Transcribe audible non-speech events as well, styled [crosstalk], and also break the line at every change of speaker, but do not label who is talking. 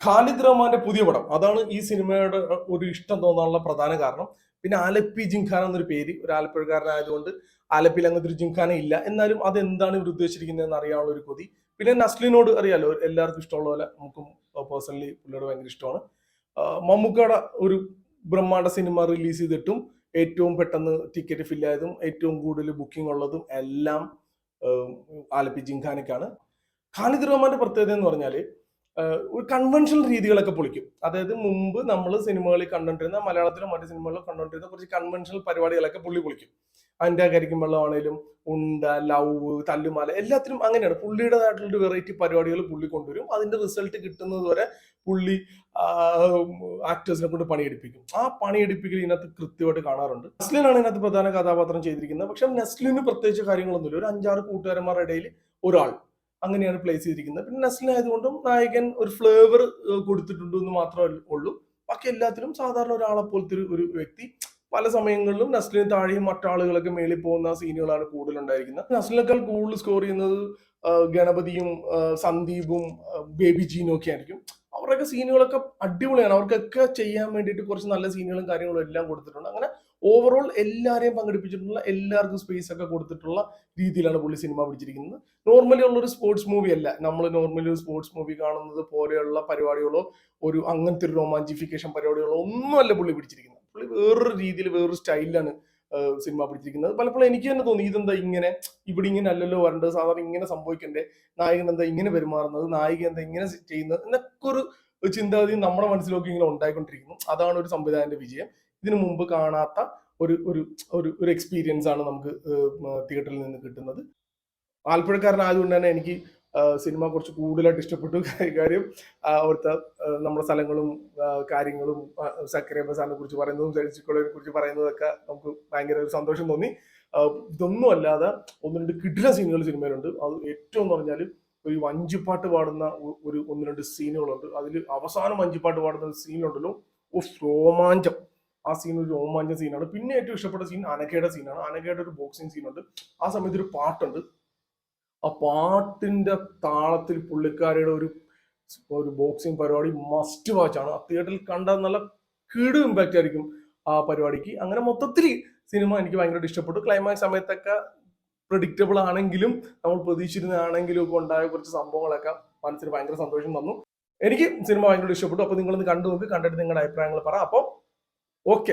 ഖാലിദ് റഹ്മാന്റെ പുതിയ പടം. അതാണ് ഈ സിനിമയുടെ ഒരു ഇഷ്ടം തോന്നാനുള്ള പ്രധാന കാരണം. പിന്നെ ആലപ്പി ജിംഖാന എന്നൊരു പേര് ഒരു ആലപ്പുഴക്കാരനായതുകൊണ്ട് ആലപ്പിയിൽ അങ്ങനത്തെ ഒരു ജിംഖാന ഇല്ല. എന്നാലും അതെന്താണ് ഇവർ ഉദ്ദേശിച്ചിരിക്കുന്നതെന്ന് അറിയാനുള്ള ഒരു കൊതി. പിന്നെ നസ്ലിനോട് അറിയാലോ എല്ലാവർക്കും ഇഷ്ടമുള്ള പോലെ നമുക്കും പേഴ്സണലി പുള്ളിയോട് ഭയങ്കര ഇഷ്ടമാണ്. മമ്മൂക്കയുടെ ഒരു ബ്രഹ്മാണ്ട സിനിമ റിലീസ് ചെയ്തിട്ടും ഏറ്റവും പെട്ടെന്ന് ടിക്കറ്റ് ഫില്ലായതും ഏറ്റവും കൂടുതൽ ബുക്കിംഗ് ഉള്ളതും എല്ലാം ആലപ്പി ജിംഖാനയ്ക്കാണ്. ഖാലിദ് റഹ്മാന്റെ പ്രത്യേകത എന്ന് പറഞ്ഞാൽ ആഹ് ഒരു കൺവെൻഷണൽ രീതികളൊക്കെ പൊളിക്കും. അതായത് മുമ്പ് നമ്മൾ സിനിമകളിൽ കണ്ടുകൊണ്ടിരുന്ന മലയാളത്തിലും മറ്റു സിനിമകളിലും കണ്ടുകൊണ്ടിരുന്ന കുറച്ച് കൺവെൻഷണൽ പരിപാടികളൊക്കെ പുള്ളി പൊളിക്കും. അതിന്റെ കരിക്കും വെള്ളമാണേലും ഉണ്ട ലവ് തല്ലുമാല എല്ലാത്തിനും അങ്ങനെയാണ്. പുള്ളിയുടേതായിട്ടുള്ള ഒരു വെറൈറ്റി പരിപാടികൾ പുള്ളി കൊണ്ടുവരും. അതിന്റെ റിസൾട്ട് കിട്ടുന്നത് വരെ പുള്ളി ആക്ടേഴ്സിനെ കൊണ്ട് പണിയെടുപ്പിക്കും. ആ പണിയെടുപ്പിക്കൽ ഇതിനകത്ത് കൃത്യമായിട്ട് കാണാറുണ്ട്. നസ്ലിനാണ് ഇതിനകത്ത് പ്രധാന കഥാപാത്രം ചെയ്തിരിക്കുന്നത്. പക്ഷെ നസ്ലിന് പ്രത്യേകിച്ച് കാര്യങ്ങളൊന്നുമില്ല. ഒരു അഞ്ചാറ് കൂട്ടുകാരന്മാരുടെ ഇടയിൽ ഒരാൾ. അങ്ങനെയാണ് പ്ലേസ് ചെയ്തിരിക്കുന്നത്. പിന്നെ നസ്ലിനായതുകൊണ്ടും നായകൻ ഒരു ഫ്ലേവർ കൊടുത്തിട്ടുണ്ട് എന്ന് മാത്രമേ ഉള്ളൂ. ബാക്കി എല്ലാത്തിലും സാധാരണ ഒരാളെ പോലത്തെ ഒരു വ്യക്തി. പല സമയങ്ങളിലും നസ്ലിന് താഴെയും മറ്റാളുകളൊക്കെ മേളിൽ പോകുന്ന സീനുകളാണ് കൂടുതൽ ഉണ്ടായിരിക്കുന്നത് നസ്ലിനേക്കാൾ കൂടുതൽ സ്കോർ ചെയ്യുന്നത് ഗണപതിയും സന്ദീപും ബേബി ജീനും ഒക്കെ ആയിരിക്കും. അവരുടെയൊക്കെ സീനുകളൊക്കെ അടിപൊളിയാണ്. അവർക്കൊക്കെ ചെയ്യാൻ വേണ്ടിയിട്ട് കുറച്ച് നല്ല സീനുകളും കാര്യങ്ങളും എല്ലാം കൊടുത്തിട്ടുണ്ട്. അങ്ങനെ ഓവറോൾ എല്ലാവരെയും പങ്കെടുപ്പിച്ചിട്ടുള്ള എല്ലാവർക്കും സ്പേസ് ഒക്കെ കൊടുത്തിട്ടുള്ള രീതിയിലാണ് പുള്ളി സിനിമ പിടിച്ചിരിക്കുന്നത്. നോർമലി ഉള്ള ഒരു സ്പോർട്സ് മൂവി അല്ല. നമ്മൾ നോർമലി ഒരു സ്പോർട്സ് മൂവി കാണുന്നത് പോലെയുള്ള പരിപാടികളോ ഒരു അങ്ങനത്തെ ഒരു റൊമാന്റിഫിക്കേഷൻ പരിപാടികളോ ഒന്നുമല്ല പുള്ളി പിടിച്ചിരിക്കുന്നത്. പുള്ളി വേറൊരു രീതിയിൽ വേറൊരു സ്റ്റൈലിലാണ് സിനിമ പിടിച്ചിരിക്കുന്നത്. പലപ്പോഴും എനിക്ക് തന്നെ തോന്നി ഇതെന്താ ഇങ്ങനെ? ഇവിടെ ഇങ്ങനെ അല്ലല്ലോ വരേണ്ടത് സാധാരണ ഇങ്ങനെ സംഭവിക്കണ്ടേ? നായകൻ എന്താ ഇങ്ങനെ പെരുമാറുന്നത്? നായിക എന്താ ഇങ്ങനെ ചെയ്യുന്നത്? എന്നൊക്കെ ഒരു ചിന്താഗതി നമ്മുടെ മനസ്സിലൊക്കെ ഇങ്ങനെ ഉണ്ടായിക്കൊണ്ടിരിക്കുന്നു. അതാണ് ഒരു സംവിധായകന്റെ വിജയം. ഇതിനു മുമ്പ് കാണാത്ത ഒരു ഒരു ഒരു ഒരു എക്സ്പീരിയൻസ് ആണ് നമുക്ക് തിയേറ്ററിൽ നിന്ന് കിട്ടുന്നത്. ആലപ്പുഴക്കാരനായതുകൊണ്ട് തന്നെ എനിക്ക് സിനിമ കുറച്ച് കൂടുതലായിട്ട് ഇഷ്ടപ്പെട്ടു. [laughs] കാര്യം അവിടുത്തെ നമ്മുടെ സ്ഥലങ്ങളും കാര്യങ്ങളും സക്കരേ ബസാറിനെ കുറിച്ച് പറയുന്നതും ചരിച്ചിക്കുള്ളതിനെ കുറിച്ച് പറയുന്നതൊക്കെ നമുക്ക് ഭയങ്കര ഒരു സന്തോഷം തോന്നി. ഇതൊന്നും അല്ലാതെ ഒന്ന് രണ്ട് കിടില സീനുകൾ സിനിമയിലുണ്ട്. അത് ഏറ്റവും എന്ന് പറഞ്ഞാൽ ഒരു വഞ്ചിപ്പാട്ട് പാടുന്ന ഒരു ഒന്ന് രണ്ട് സീനുകളുണ്ട്. അതിൽ അവസാനം വഞ്ചിപ്പാട്ട് പാടുന്ന ഒരു സീനുണ്ടല്ലോ. ഓ രോമാഞ്ചം. ആ സീൻ ഒരു രോമാഞ്ച സീനാണ് പിന്നെ ഏറ്റവും ഇഷ്ടപ്പെട്ട സീൻ അനഘയുടെ സീനാണ് അനഘയുടെ ഒരു ബോക്സിംഗ് സീനുണ്ട് ആ സമയത്ത് ഒരു പാട്ടുണ്ട്. ആ പാട്ടിന്റെ താളത്തിൽ പുള്ളിക്കാരിയുടെ ഒരു ഒരു ബോക്സിംഗ് പരിപാടി മസ്റ്റ് വാച്ച് ആണ്. ആ തിയേറ്ററിൽ കണ്ട നല്ല കിടു ഇമ്പാക്റ്റ് ആയിരിക്കും ആ പരിപാടിക്ക്. അങ്ങനെ മൊത്തത്തിൽ സിനിമ എനിക്ക് ഭയങ്കരമായിട്ട് ഇഷ്ടപ്പെട്ടു. ക്ലൈമാക്സ് സമയത്തൊക്കെ പ്രഡിക്റ്റബിൾ ആണെങ്കിലും നമ്മൾ പ്രതീക്ഷിച്ചിരുന്നാണെങ്കിലും ഒക്കെ ഉണ്ടായ കുറച്ച് സംഭവങ്ങളൊക്കെ മനസ്സിന് ഭയങ്കര സന്തോഷം തന്നു. എനിക്ക് സിനിമ ഭയങ്കര ഇഷ്ടപ്പെട്ടു. അപ്പൊ നിങ്ങളൊന്ന് കണ്ടു നോക്ക് കണ്ടിട്ട് നിങ്ങളുടെ അഭിപ്രായങ്ങൾ പറ. അപ്പോൾ Ok.